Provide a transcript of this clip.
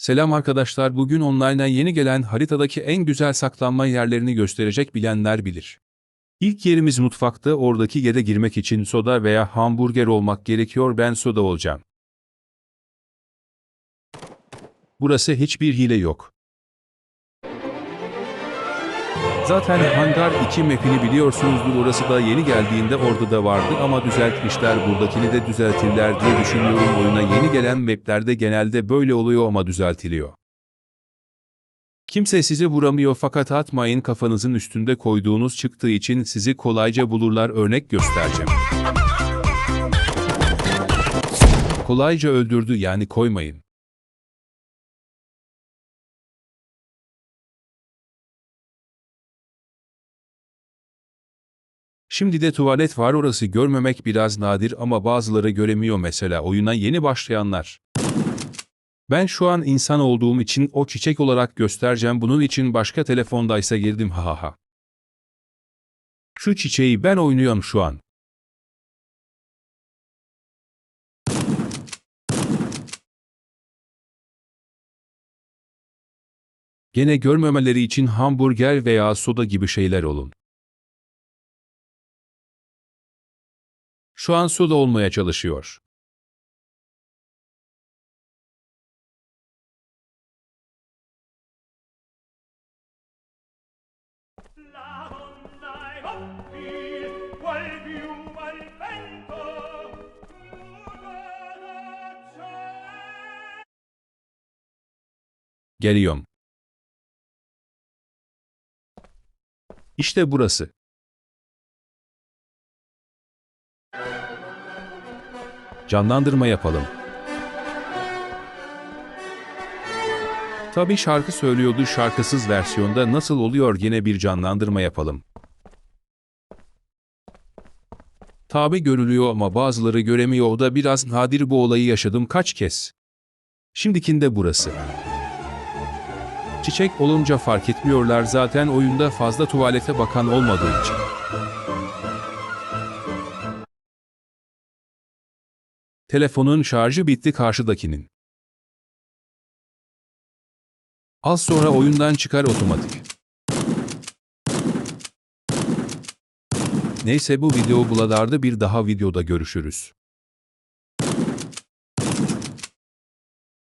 Selam arkadaşlar bugün online'a yeni gelen haritadaki en güzel saklanma yerlerini gösterecek bilenler bilir. İlk yerimiz mutfakta oradaki yere girmek için soda veya hamburger olmak gerekiyor ben soda olacağım. Burası hiçbir hile yok. Zaten Hangar 2 map'ini biliyorsunuzdur orası da yeni geldiğinde orada da vardı ama düzeltmişler buradakini de düzeltirler diye düşünüyorum oyuna yeni gelen maplerde genelde böyle oluyor ama düzeltiliyor. Kimse sizi vuramıyor fakat atmayın kafanızın üstünde koyduğunuz çıktığı için sizi kolayca bulurlar örnek göstereceğim. Kolayca öldürdü yani koymayın. Şimdi de tuvalet var orası görmemek biraz nadir ama bazıları göremiyor mesela oyuna yeni başlayanlar. Ben şu an insan olduğum için o çiçek olarak göstereceğim bunun için başka telefondaysa girdim ha ha ha. Şu çiçeği ben oynuyorum şu an. Gene görmemeleri için hamburger veya soda gibi şeyler olun. Şu an soda olmaya çalışıyor. Geliyorum. İşte burası. Canlandırma yapalım. Tabii şarkı söylüyordu şarkısız versiyonda nasıl oluyor yine bir canlandırma yapalım. Tabi görülüyor ama bazıları göremiyor o da biraz nadir bu olayı yaşadım kaç kez. Şimdikinde burası. Çiçek olunca fark etmiyorlar zaten oyunda fazla tuvalete bakan olmadığı için. Telefonun şarjı bitti karşıdakinin. Az sonra oyundan çıkar otomatik. Neyse bu video buladardı bir daha videoda görüşürüz.